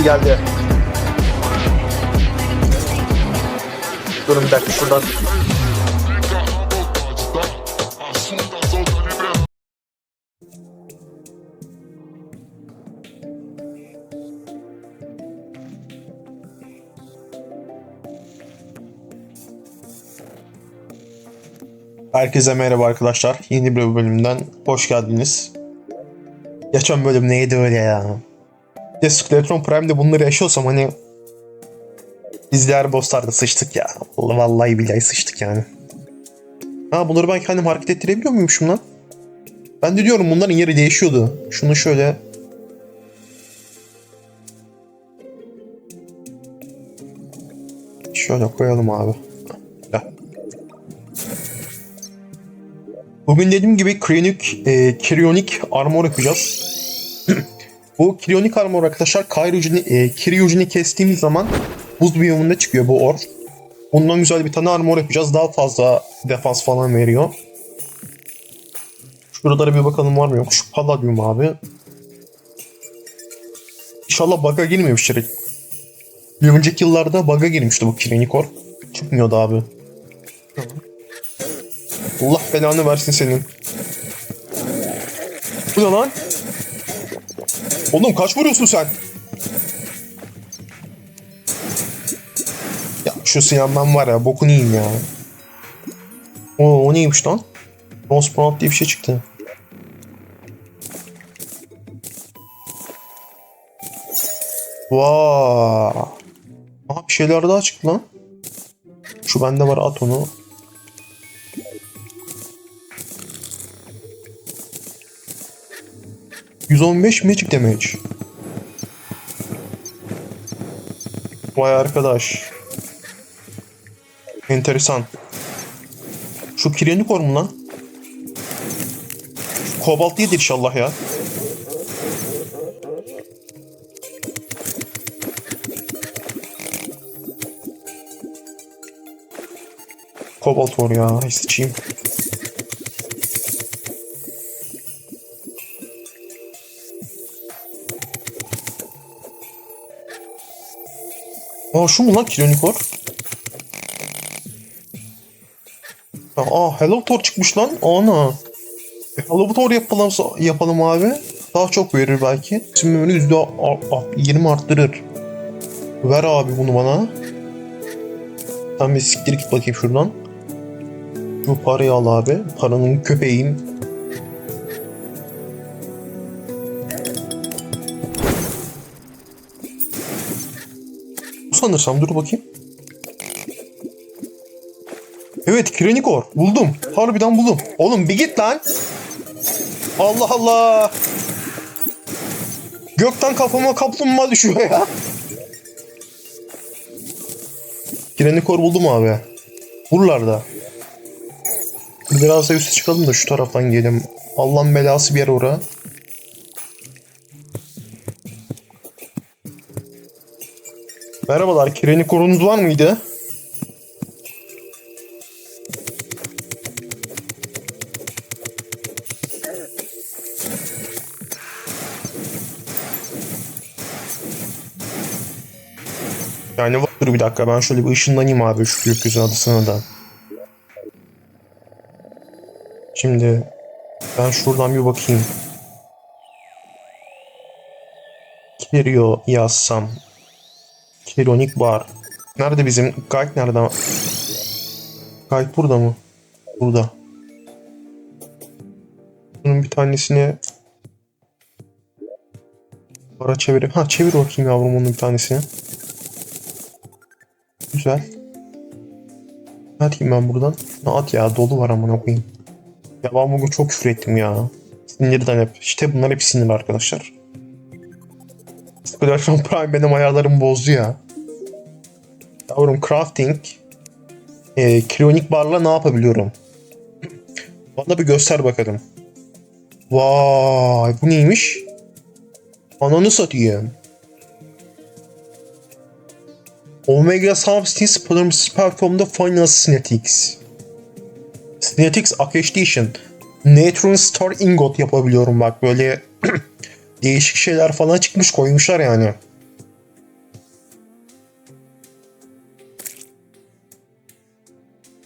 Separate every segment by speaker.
Speaker 1: ulti geldi. Durun bir dakika şuradan. Herkese merhaba arkadaşlar. Yeni bir bölümden hoş geldiniz. Geçen bölüm neydi öyle ya? Bir de Skeletron Prime'de bunları yaşıyorsam hani biz diğer bosslarda sıçtık ya. Vallahi billahi sıçtık yani. Ha bunları ben kendim hareket ettirebiliyor muymuşum lan? Ben de diyorum bunların yeri değişiyordu. Şunu şöyle Şöyle koyalım abi. Bugün dediğim gibi Krionik, e, Krionik Armor yapacağız. Bu Krionik Armor arkadaşlar Kairyuji'ni, e, Kiryuji'ni kestiğimiz zaman buz biyomunda çıkıyor bu or. Bundan güzel bir tane armor yapacağız. Daha fazla defans falan veriyor. Şuralara bir bakalım var mı yok. Şu Palladium abi. İnşallah bug'a girmemiştir. Bir önceki yıllarda bug'a girmişti bu Krionik or. Çıkmıyordu abi. Allah belanı versin senin. Bu ne lan? Oğlum kaç vuruyorsun sen? Ya şu Sinan'dan var ya bokunu yiyeyim ya. Oo o neymiş lan? Nosprout diye bir şey çıktı. Vaa. Aha bir şeyler daha çıktı lan. Şu bende var at onu. ...115 magic damage. Vay arkadaş. Enteresan. Şu kireni kor mu lan? Kobalt değildir inşallah ya. Kobalt var ya. Ay sıçayım. Aa şu mu lan Kilonikor? Aa Hello Thor çıkmış lan. Ana. E, Hello Thor yapalım, yapalım abi. Daha çok verir belki. Şimdi böyle yüzde a- a- 20 arttırır. Ver abi bunu bana. Sen bir siktir git bakayım şuradan. Bu parayı al abi. Paranın köpeğim. Sanırsam dur bakayım. Evet Krenikor buldum. Harbiden buldum. Oğlum bir git lan. Allah Allah. Gökten kafama kaplumbağa düşüyor ya. Krenikor buldum abi. Buralarda. Biraz da üste çıkalım da şu taraftan gidelim. Allah'ın belası bir yer ora. Merhabalar, Krenikor'unuz var mıydı? Yani dur bir dakika ben şöyle bir ışınlanayım abi şu gökyüzü adasına da. Şimdi ben şuradan bir bakayım. Kirio yazsam. Kirionik bar. Nerede bizim? Guide nerede? Guide burada mı? Burada. Bunun bir tanesini Bara çevir. Ha çevir bakayım yavrum onun bir tanesini. Güzel. Ne atayım ben buradan? Ne at ya dolu var amına koyayım. Ya ben bugün çok küfür ettim ya. Sinirden hep. İşte bunlar hep sinir arkadaşlar. Splash Prime benim ayarlarımı bozdu ya. Yavrum crafting. E, Krionik barla ne yapabiliyorum? Bana bir göster bakalım. Vay bu neymiş? Ananı satayım. Omega Substance Polymersis Platform'da Final Synetics. Synetics Accretion. Neutron Star Ingot yapabiliyorum bak böyle değişik şeyler falan çıkmış koymuşlar yani.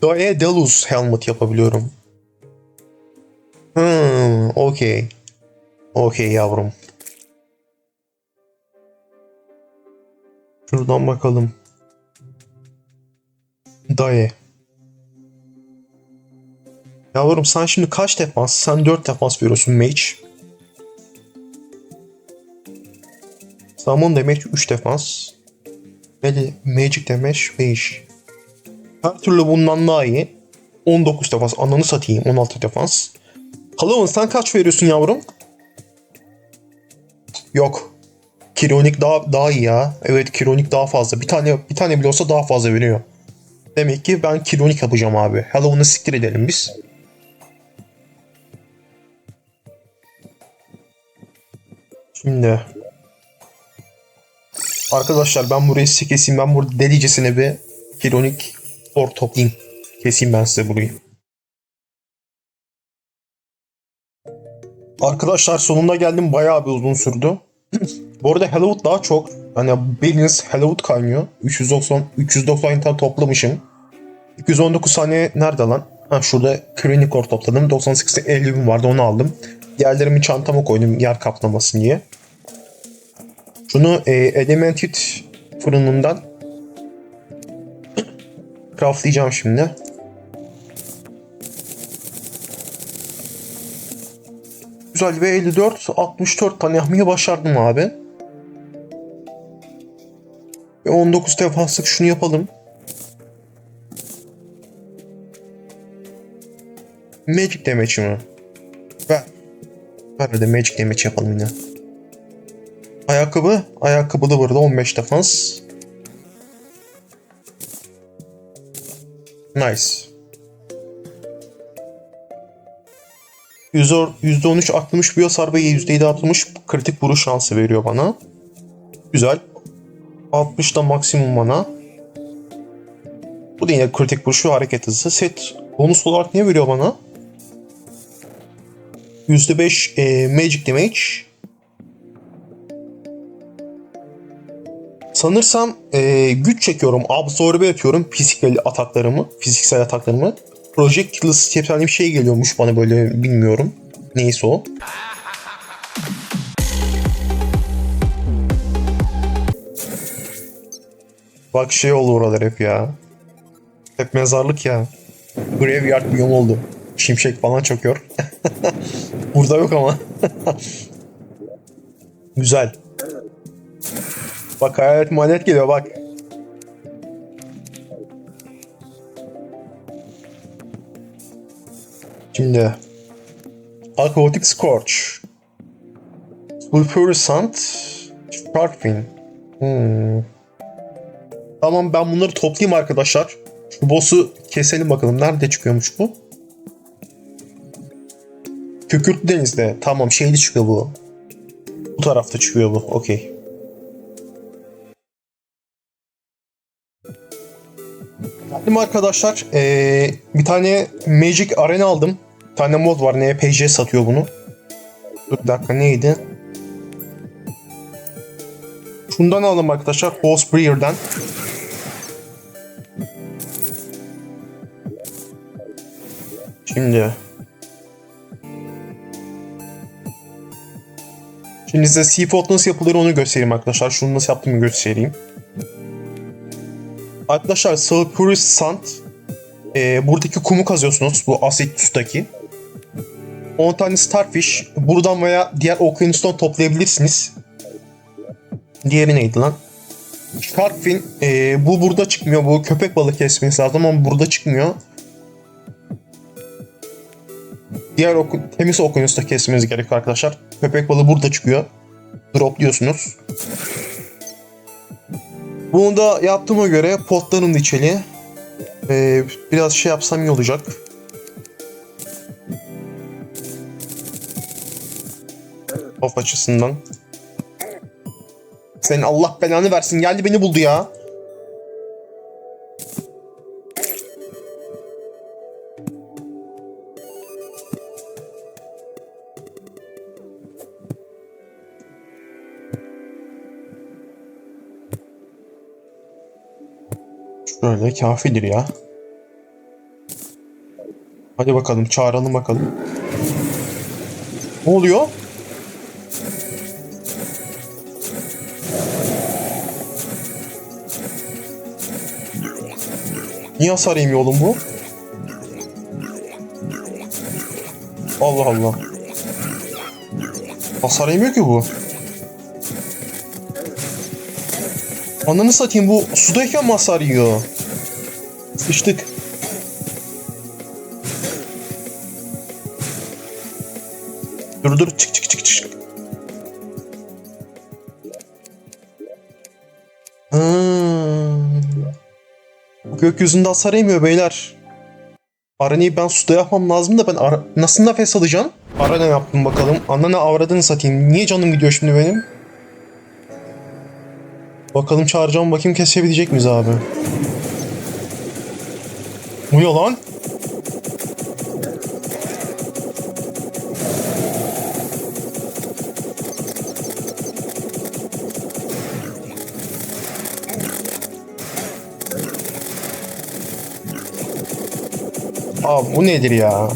Speaker 1: Doe Deluz helmet yapabiliyorum. Hmm, okey. Okey yavrum. Şuradan bakalım. Daye. Yavrum sen şimdi kaç defans? Sen 4 defans veriyorsun mage. Summon damage 3 defans. Magi- Magic damage 5. Her türlü bundan daha iyi. 19 defans. Ananı satayım. 16 defans. Halloween sen kaç veriyorsun yavrum? Yok. Kironik daha daha iyi ya. Evet Kironik daha fazla. Bir tane bir tane bile olsa daha fazla veriyor. Demek ki ben Kironik yapacağım abi. Halloween'ı siktir edelim biz. Şimdi Arkadaşlar ben burayı size keseyim. Ben burada delicesine bir Kironik or toplayayım. Keseyim ben size burayı. Arkadaşlar sonunda geldim. Bayağı bir uzun sürdü. Bu arada Hollywood daha çok. Hani bildiğiniz Hollywood kaynıyor. 390 390 tane toplamışım. 219 saniye nerede lan? Ha şurada Klinik Or topladım. 98'de 50 bin vardı onu aldım. Diğerlerimi çantama koydum yer kaplamasın diye. Şunu e, Elemented fırınından craftlayacağım şimdi. Güzel ve 54, 64 tane yapmayı başardım abi. Ve 19 defaslık şunu yapalım. Magic damage mi? Ver. Ver hadi magic damage yapalım yine. Ayakkabı. Ayakkabılı burada 15 defans. Nice. %13 artmış bir hasar ve %7 artmış kritik vuruş şansı veriyor bana. Güzel. 60 da maksimum bana. Bu da yine kritik vuruş ve hareket hızı. Set bonus olarak ne veriyor bana? %5 e, magic damage. Sanırsam e, güç çekiyorum, absorbe yapıyorum fiziksel ataklarımı, fiziksel ataklarımı. Projectile step bir şey geliyormuş bana böyle bilmiyorum. Neyse o. Bak şey oldu oralar hep ya. Hep mezarlık ya. Graveyard biyom oldu. Şimşek falan çakıyor. Burada yok ama. Güzel. Bak hayalet manet geliyor bak. Şimdi Aquatic Scorch Sulfurescent Sharkfin hmm. Tamam ben bunları toplayayım arkadaşlar. Şu boss'u keselim bakalım. Nerede çıkıyormuş bu? Kükürtlü denizde. Tamam şeyli çıkıyor bu. Bu tarafta çıkıyor bu. Okey. Geldim arkadaşlar. Ee, bir tane Magic Arena aldım. Bir tane mod var. NPC satıyor bunu. Dur bir dakika neydi? Şundan aldım arkadaşlar. Horse Breeder'den. Şimdi. Şimdi size Seafood nasıl yapılır onu göstereyim arkadaşlar. Şunu nasıl yaptığımı göstereyim. Arkadaşlar Sulphurous Sand e, buradaki kumu kazıyorsunuz. Bu asit tustaki. 10 tane Starfish buradan veya diğer okyanustan toplayabilirsiniz. Diğeri neydi lan? Sharkfin e, bu burada çıkmıyor. Bu köpek balığı kesmeniz lazım ama burada çıkmıyor. Diğer oku, temiz okyanusta kesmeniz gerekiyor arkadaşlar. Köpek balığı burada çıkıyor. Dropluyorsunuz. Bunu da yaptığıma göre potların içeli. Ee, biraz şey yapsam iyi olacak. Of açısından. Senin Allah belanı versin. Geldi beni buldu ya. Şöyle kafidir ya. Hadi bakalım çağıralım bakalım. Ne oluyor? Niye hasar yemiyor oğlum bu? Allah Allah. Hasar yemiyor ki bu. Ananı satayım bu sudayken mi hasar yiyor? Sıçtık. Dur dur çık çık çık çık. Hmm. Gökyüzünde hasar yemiyor beyler. Arenayı ben suda yapmam lazım da ben ara- nasıl nefes alacağım? Arena yaptım bakalım. Ananı avradını satayım. Niye canım gidiyor şimdi benim? Bakalım çağıracağım bakayım kesebilecek miyiz abi? Bu ne lan? Abi bu nedir ya?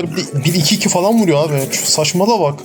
Speaker 1: Hayır 1-2-2 falan vuruyor abi. Şu saçmala bak.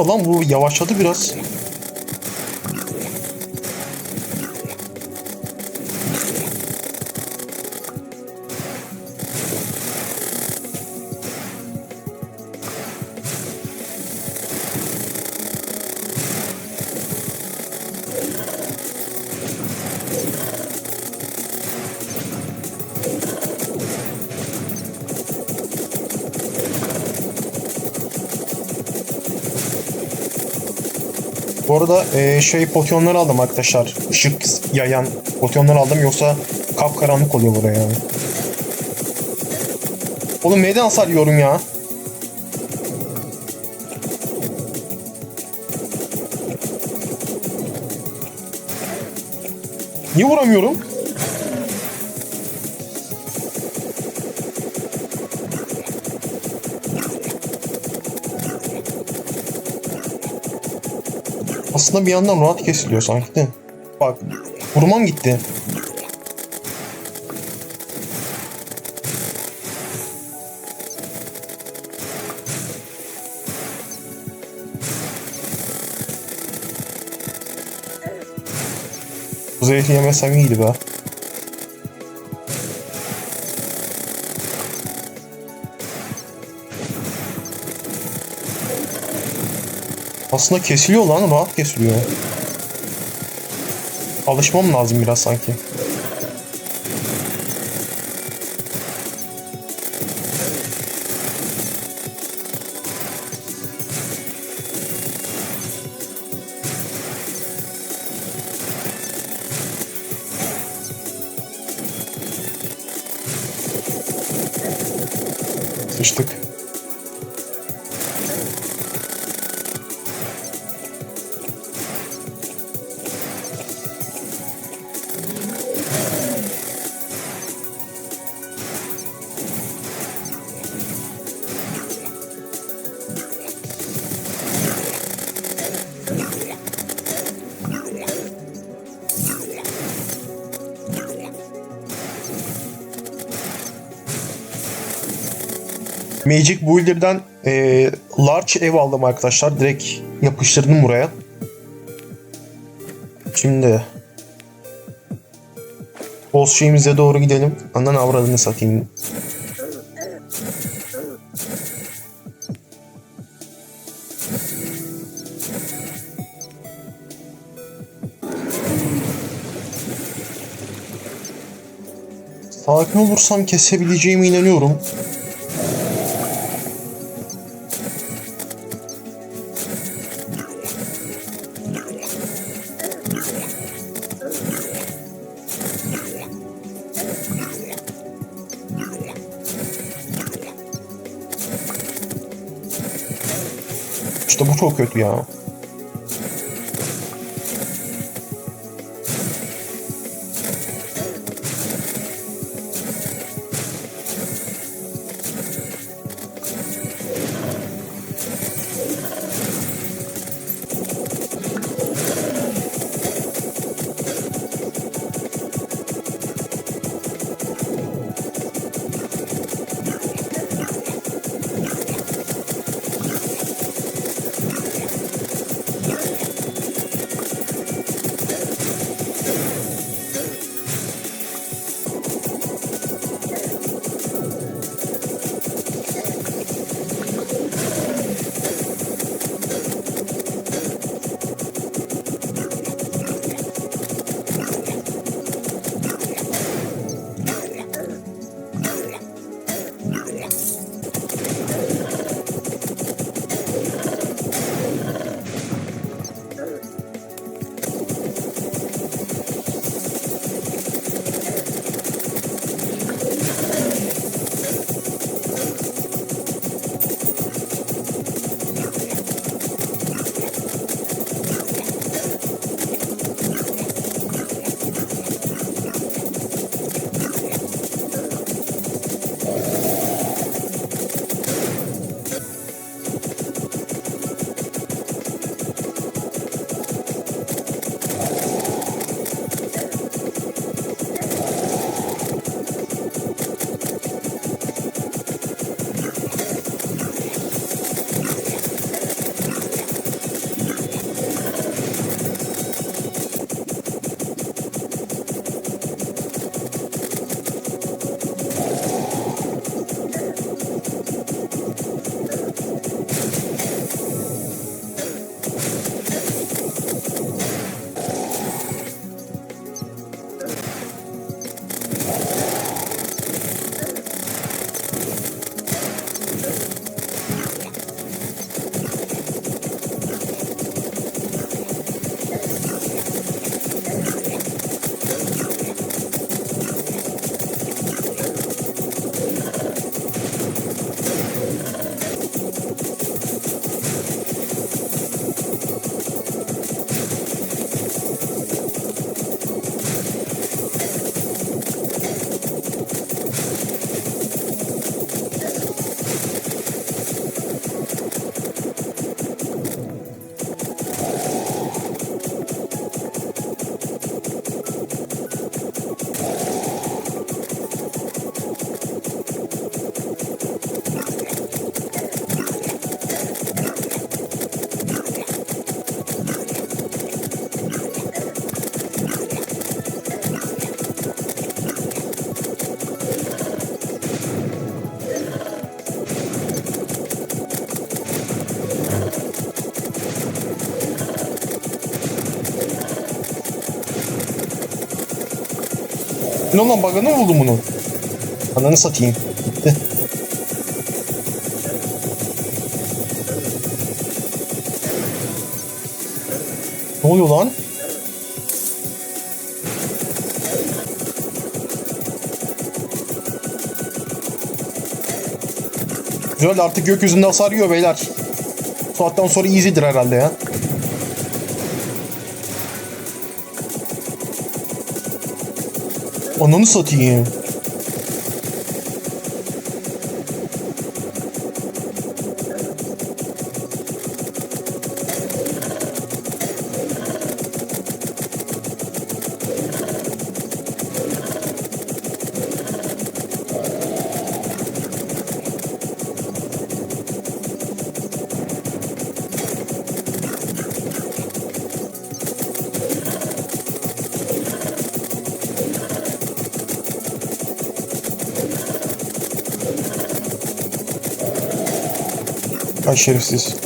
Speaker 1: Ne lan bu yavaşladı biraz. Bu arada e, şey potyonları aldım arkadaşlar. Işık yayan potyonları aldım yoksa kapkaranlık oluyor buraya yani. Oğlum neyden hasar yiyorum ya? Niye vuramıyorum? Aslında bir yandan rahat kesiliyor sanki de. Bak vurmam gitti. Zehri yemesem iyiydi be. Aslında kesiliyor lan rahat kesiliyor. Alışmam lazım biraz sanki. Sıçtık. Magic Builder'dan e, large ev aldım arkadaşlar. Direkt yapıştırdım buraya. Şimdi boss şeyimize doğru gidelim. Anan avradını satayım. Sakin olursam kesebileceğime inanıyorum. İşte bu lan bug'ını mı buldum bunun? Ananı satayım. Gitti. Ne oluyor lan? Güzel artık gökyüzünde hasar yiyor beyler. Saatten sonra easy'dir herhalde ya. Ananı satayım. Kaç şerefsiz.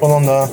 Speaker 1: Falan da.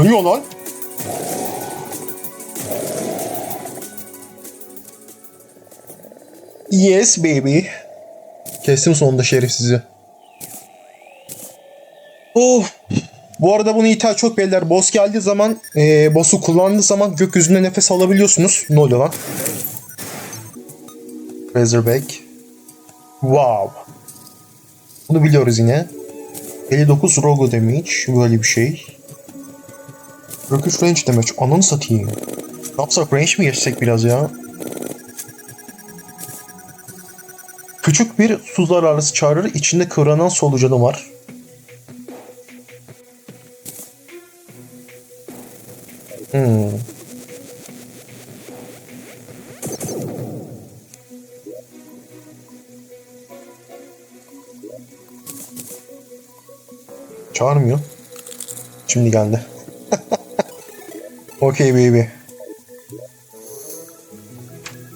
Speaker 1: Ölüyor lan. Yes baby. Kestim sonunda şerefsizi. Oh. Bu arada bunu ithal çok belirler. Boss geldiği zaman, e, boss'u kullandığı zaman gökyüzünde nefes alabiliyorsunuz. Ne oluyor lan? Razorback. Wow. Bunu biliyoruz yine. 59 rogo damage. Böyle bir şey. 43 range damage. Ananı satayım. Ne yapsak range mi geçsek biraz ya? Küçük bir su zararlısı çağırır. İçinde kıvranan solucanı var. Hmm. Çağırmıyor. Şimdi geldi. Okay baby.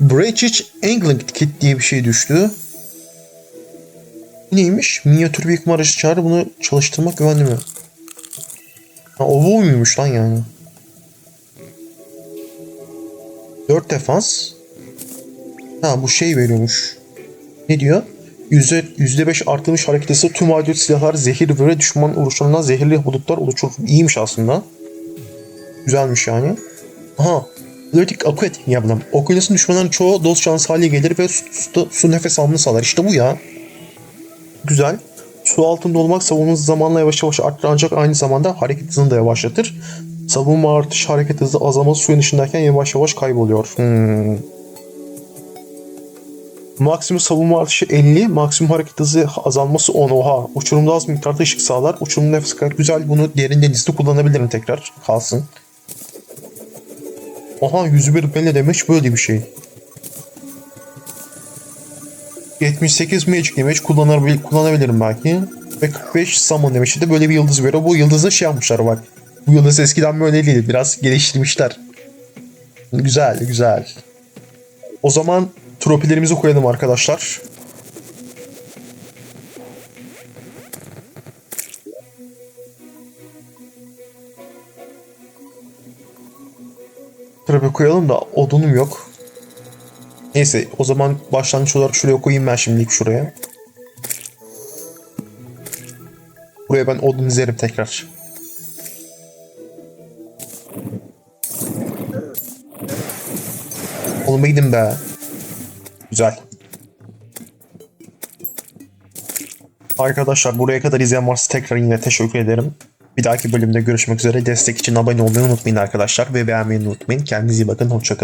Speaker 1: British England Kit diye bir şey düştü. Neymiş? Minyatür bir yıkma aracı çağrı bunu çalıştırmak güvenli mi? Ha, o bu muymuş lan yani? 4 defans. Ha bu şey veriyormuş. Ne diyor? Yüzde, %5 artırmış hareket hızı tüm adet silahlar zehir ve düşman oluşlarından zehirli bulutlar oluşur. İyiymiş aslında. Güzelmiş yani. Aha. Lörtik Aquet yapalım. Okulasın düşmanların çoğu dost şans hale gelir ve su, su, su nefes almanı sağlar. İşte bu ya. Güzel. Su altında olmak savunma zamanla yavaş yavaş arttırır ancak aynı zamanda hareket hızını da yavaşlatır. Savunma artış hareket hızı azalması suyun dışındayken yavaş yavaş kayboluyor. Hmm. Maksimum savunma artışı 50, maksimum hareket hızı azalması 10. Oha. Uçurumda az miktarda ışık sağlar. Uçurum nefes kadar güzel. Bunu derin denizde kullanabilirim tekrar. Kalsın. Oha 101 belle demiş böyle bir şey. 78 magic damage kullanabil kullanabilirim belki. Ve 45 summon damage'i de böyle bir yıldız veriyor. Bu yıldızı şey yapmışlar bak. Bu yıldız eskiden böyle değildi. Biraz geliştirmişler. Güzel güzel. O zaman tropilerimizi koyalım arkadaşlar. Tropi koyalım da odunum yok. Neyse o zaman başlangıç olarak şuraya koyayım ben şimdilik şuraya. Buraya ben odun dizerim tekrar. Oğlum gidin be. Güzel. Arkadaşlar buraya kadar izleyen varsa tekrar yine teşekkür ederim. Bir dahaki bölümde görüşmek üzere. Destek için abone olmayı unutmayın arkadaşlar ve beğenmeyi unutmayın. Kendinize iyi bakın. Hoşçakalın.